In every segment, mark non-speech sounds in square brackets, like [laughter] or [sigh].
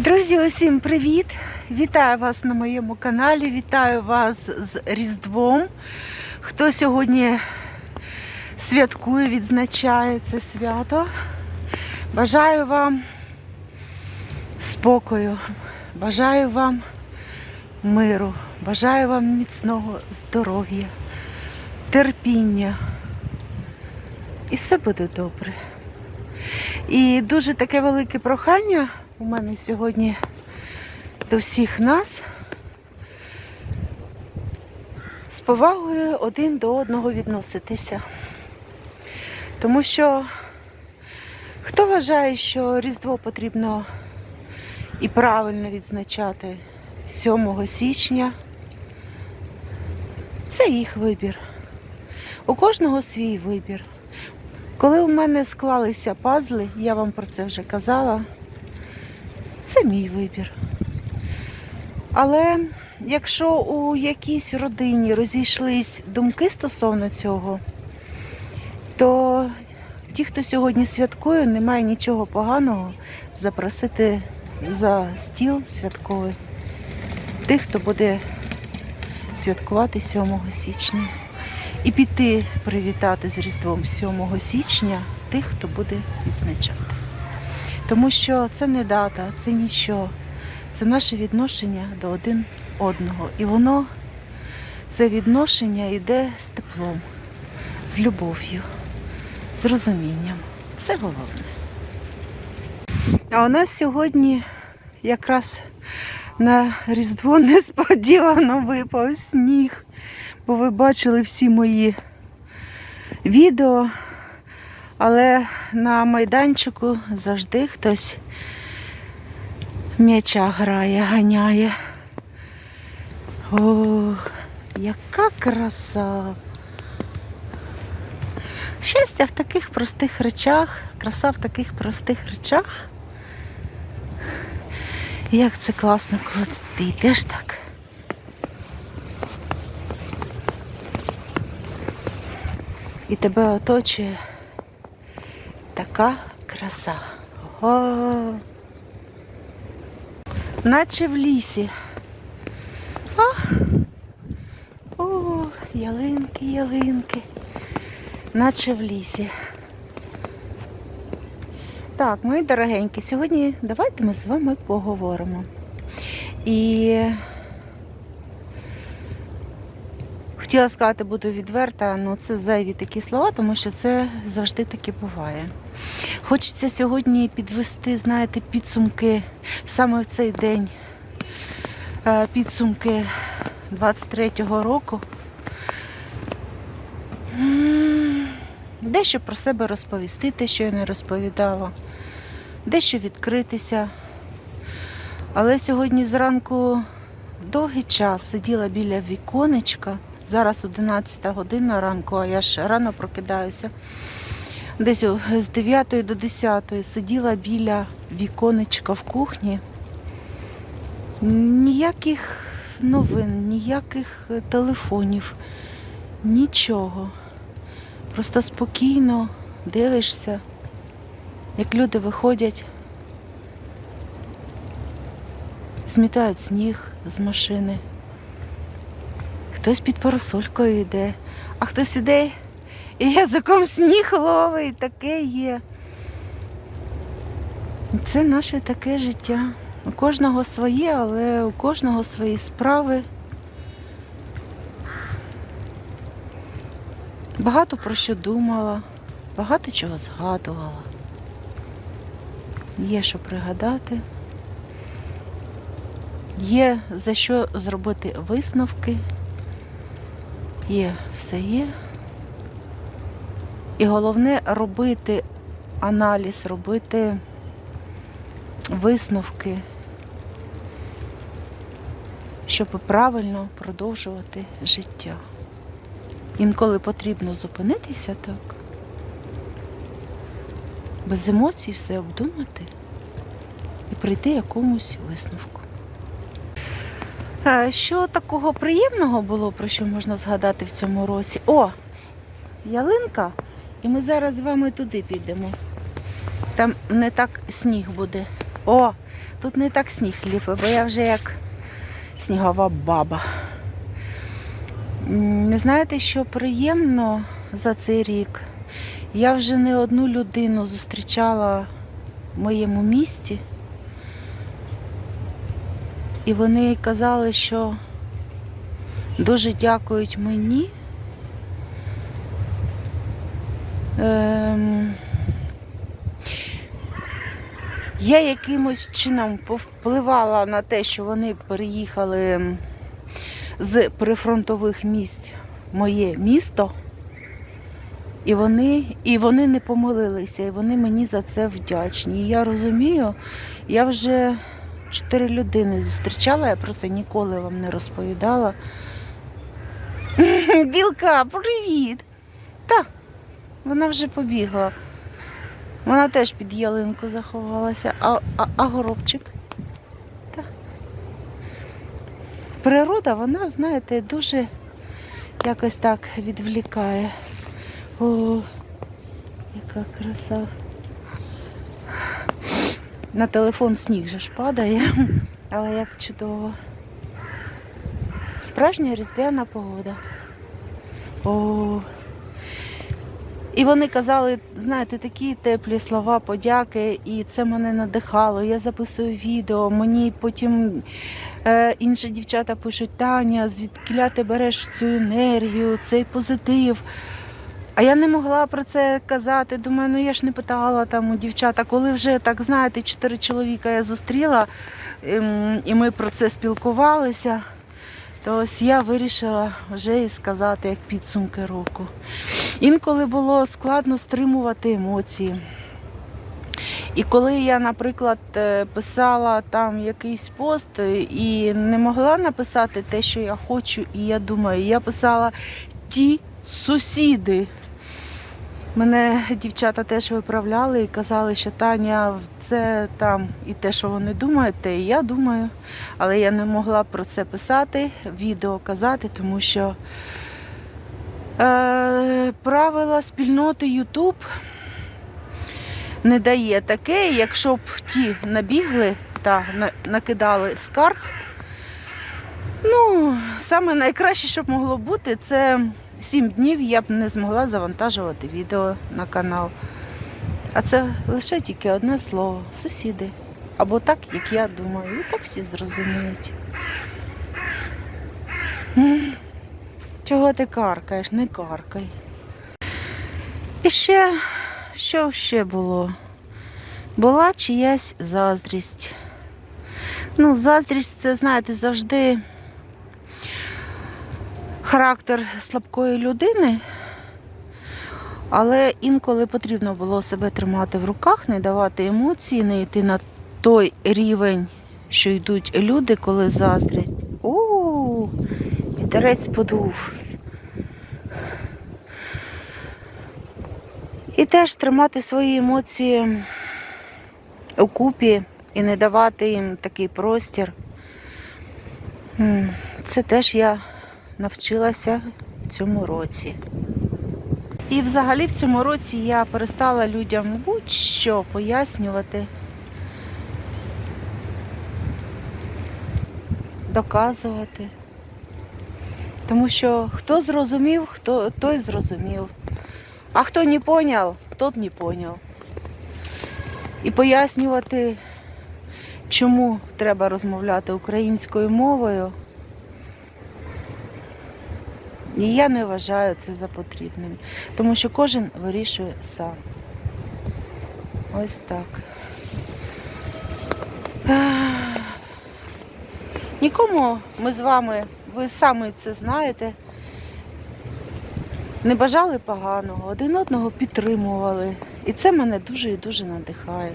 Друзі, усім привіт! Вітаю вас на моєму каналі, вітаю вас з Різдвом. Хто сьогодні святкує, відзначає це свято. Бажаю вам спокою, бажаю вам миру, бажаю вам міцного здоров'я, терпіння. І все буде добре. І дуже таке велике прохання у мене сьогодні до всіх нас з повагою один до одного відноситися. Тому що хто вважає, що Різдво потрібно і правильно відзначати 7 січня, це їх вибір. У кожного свій вибір. Коли у мене склалися пазли, я вам про це вже казала, це мій вибір. Але якщо у якійсь родині розійшлись думки стосовно цього, то ті, хто сьогодні святкує, немає нічого поганого запросити за стіл святковий тих, хто буде святкувати 7 січня. І піти привітати з Різдвом 7 січня тих, хто буде відзначати. Тому що це не дата, це нічого. Це наше відношення до один одного. І воно, це відношення йде з теплом, з любов'ю, з розумінням. Це головне. А у нас сьогодні якраз на Різдво [laughs] несподівано випав сніг. Бо ви бачили всі мої відео, але на майданчику завжди хтось м'яча грає, ганяє. Ох, яка краса! Щастя в таких простих речах, краса в таких простих речах. Як це класно, коли ти йдеш так. І тебе оточує така краса. О, наче в лісі. О, о, ялинки, ялинки, наче в лісі. Так, мої дорогенькі, сьогодні давайте ми з вами поговоримо. І хотіла сказати, буду відверта, але це зайві такі слова, тому що це завжди таки буває. Хочеться сьогодні підвести, знаєте, підсумки саме в цей день, е, підсумки 23-го року. Дещо про себе розповісти, те, що я не розповідала, дещо відкритися. Але сьогодні зранку довгий час сиділа біля віконечка. Зараз 11 година ранку, а я ж рано прокидаюся. Десь з 9 до 10 сиділа біля віконечка в кухні. Ніяких новин, ніяких е, телефонів, нічого. Просто спокійно дивишся, як люди виходять, змітають сніг з машини. Хтось під парасолькою йде, а хтось іде і язиком сніг ловить, таке є. Це наше таке життя. У кожного своє, але у кожного свої справи. Багато про що думала, багато чого згадувала. Є що пригадати, є за що зробити висновки, є все є. І головне робити аналіз, робити висновки, щоб правильно продовжувати життя. Інколи потрібно зупинитися так, без емоцій все обдумати і прийти якомусь висновку. Що такого приємного було, про що можна згадати в цьому році? О, ялинка, і ми зараз з вами туди підемо. Там не так сніг буде. О, тут не так сніг ліпить, бо я вже як снігова баба. Не знаєте, що приємно за цей рік? Я вже не одну людину зустрічала в моєму місті, і вони казали, що дуже дякують мені. Я якимось чином повпливала на те, що вони переїхали з прифронтових місць моє місто. І вони, і вони не помилилися, і вони мені за це вдячні. І я розумію, я вже чотири людини зустрічала, я про це ніколи вам не розповідала. [laughs] Білка, привіт! Та, вона вже побігла. Вона теж під ялинку заховалася. А, а, а горобчик? Та. Природа, вона, знаєте, дуже якось так відвлікає. О, яка краса. На телефон сніг же ж падає, але як чудово. Справжня різдвяна погода. О. І вони казали, знаєте, такі теплі слова, подяки, і це мене надихало. Я записую відео. Мені потім е, інші дівчата пишуть, Таня, звідкіля ти береш цю енергію, цей позитив. А я не могла про це казати. Думаю, ну я ж не питала там у дівчата, коли вже так знаєте, чотири чоловіка я зустріла, ем, і ми про це спілкувалися. То ось я вирішила вже і сказати як підсумки року. Інколи було складно стримувати емоції. І коли я, наприклад, е, писала там якийсь пост і не могла написати те, що я хочу, і я думаю, я писала ті сусіди. Мене дівчата теж виправляли і казали, що Таня, це там і те, що вони думають, те і я думаю. Але я не могла про це писати, відео казати, тому що е, правила спільноти YouTube не дає таке, якщо б ті набігли та на- накидали скарг. Ну, саме найкраще, що б могло бути, це сім днів я б не змогла завантажувати відео на канал. А це лише тільки одне слово сусіди. Або так, як я думаю, і так всі зрозуміють. Чого ти каркаєш? Не каркай. І ще, що ще було? Була чиясь заздрість. Ну, заздрість це, знаєте, завжди характер слабкої людини, але інколи потрібно було себе тримати в руках, не давати емоції, не йти на той рівень, що йдуть люди, коли заздрість. У, вітерець подув. І теж тримати свої емоції у купі і не давати їм такий простір. Це теж я навчилася в цьому році. І взагалі в цьому році я перестала людям будь-що пояснювати, доказувати. Тому що хто зрозумів, хто, той зрозумів. А хто не поняв, тот не поняв. І пояснювати, чому треба розмовляти українською мовою. І я не вважаю це за потрібним, тому що кожен вирішує сам. Ось так. Нікому ми з вами, ви самі це знаєте, не бажали поганого, один одного підтримували. І це мене дуже і дуже надихає.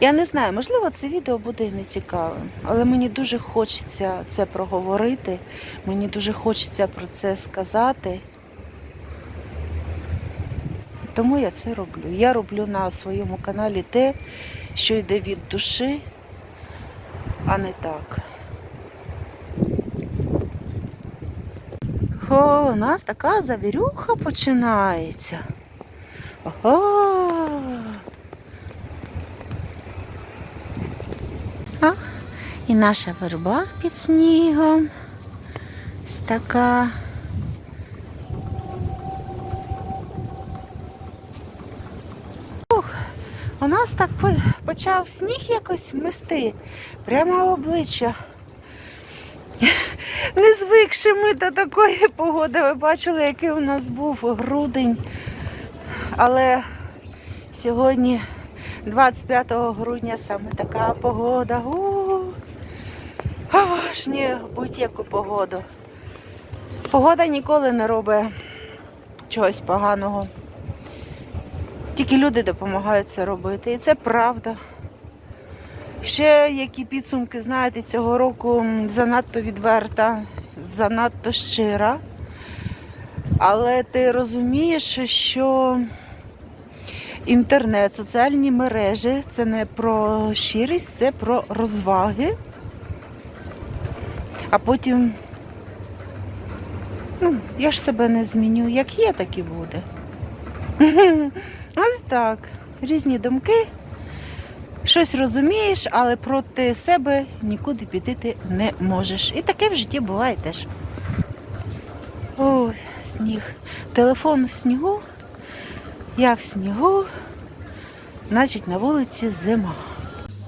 Я не знаю, можливо, це відео буде і не цікавим, але мені дуже хочеться це проговорити, мені дуже хочеться про це сказати. Тому я це роблю. Я роблю на своєму каналі те, що йде від душі, а не так. О, у нас така завірюха починається. Ого! А? І наша верба під снігом. Ось така. У нас так почав сніг якось мести. Прямо в обличчя. Не звикши ми до такої погоди. Ви бачили, який у нас був грудень. Але сьогодні, 25 грудня, саме така погода. У, Ні, будь-яку погоду. Погода ніколи не робить чогось поганого. Тільки люди допомагають це робити. І це правда. Ще які підсумки, знаєте, цього року занадто відверта, занадто щира. Але ти розумієш, що інтернет, соціальні мережі це не про щирість, це про розваги. А потім, ну, я ж себе не зміню. Як є, так і буде. [laughs] Ось так. Різні думки. Щось розумієш, але проти себе нікуди піти ти не можеш. І таке в житті буває теж. Ой, сніг. Телефон в снігу, я в снігу, значить на вулиці зима.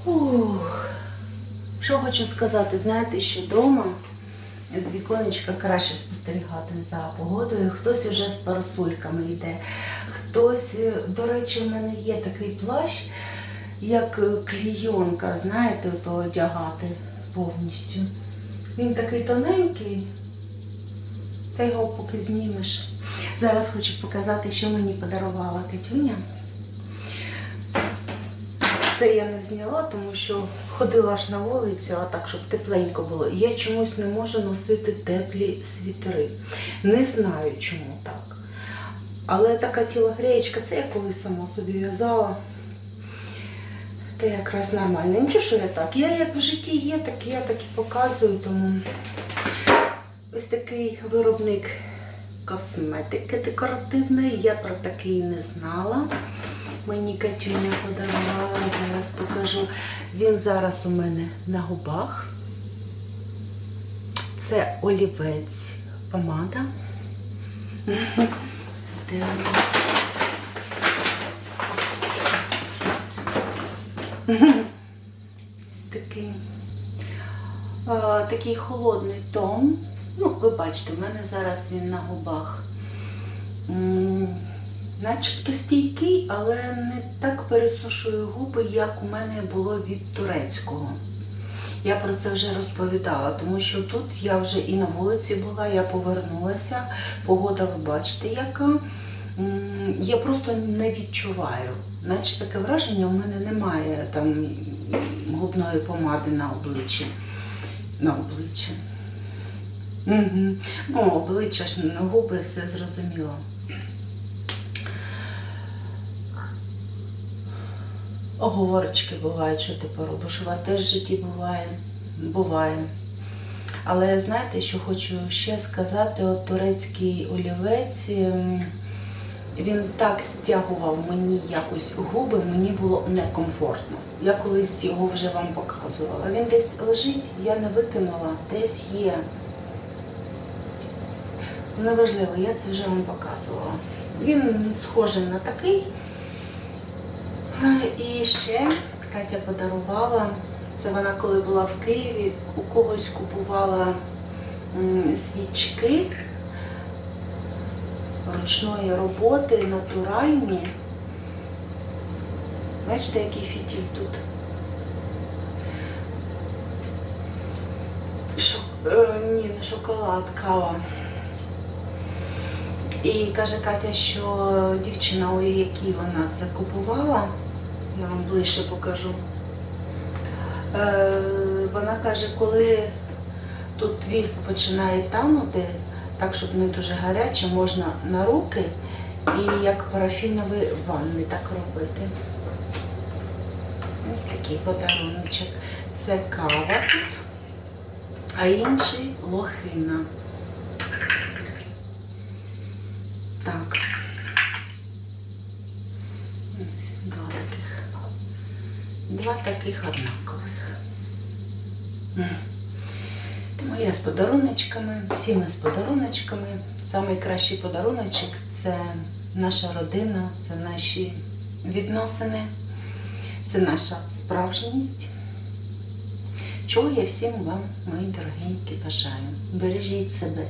Ух. Що хочу сказати, знаєте, що вдома з віконечка краще спостерігати за погодою. Хтось уже з парасольками йде, хтось, е, до речі, в мене є такий плащ, як клійонка, знаєте, то одягати повністю. Він такий тоненький, та його поки знімеш. Зараз хочу показати, що мені подарувала Катюня. Це я не зняла, тому що ходила аж на вулицю, а так, щоб тепленько було. Я чомусь не можу носити теплі світери. Не знаю, чому так. Але така тілогреєчка, це я колись сама собі в'язала. Та якраз нормально. Нічого, що я так. Я як в житті є, так я так і показую, тому ось такий виробник косметики декоративної. Я про такий не знала. Мені Катюня подарувала, зараз покажу. Він зараз у мене на губах. Це олівець помада. Ось такий, а, такий холодний тон. Ну, ви бачите, в мене зараз він на губах. Начебто стійкий, але не так пересушує губи, як у мене було від турецького. Я про це вже розповідала, тому що тут я вже і на вулиці була, я повернулася. Погода, ви бачите, яка. Я просто не відчуваю. Наче таке враження, у мене немає там губної помади на обличчі. На обличчі. Ну, обличчя ж на губи, все зрозуміло. Оговорочки бувають, що ти поробиш. У вас теж в житті буває. Буває. Але знаєте, що хочу ще сказати, от турецький олівець, ем, він так стягував мені якось губи, мені було некомфортно. Я колись його вже вам показувала. Він десь лежить, я не викинула, десь є. Неважливо, я це вже вам показувала. Він схожий на такий. І ще Катя подарувала, це вона коли була в Києві, у когось купувала свічки ручної роботи, натуральні. Бачите, який фітіль тут. Шок... е, ні, не шоколад, кава. І каже Катя, що дівчина, у якій вона це купувала, я вам ближче покажу. Е, вона каже, коли тут віск починає танути, так, щоб не дуже гаряче, можна на руки і як парафінові ванни так робити. Ось такий подаруночок. Це кава тут, а інший лохина. Так. Ось два таких. Два таких однакових. Тому я з подаруночками, всі ми з подаруночками. Найкращий подаруночок це наша родина, це наші відносини, це наша справжність. Чого я всім вам, мої дорогенькі, бажаю. Бережіть себе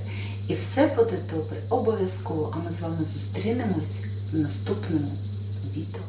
і все буде добре, обов'язково. А ми з вами зустрінемось в наступному відео.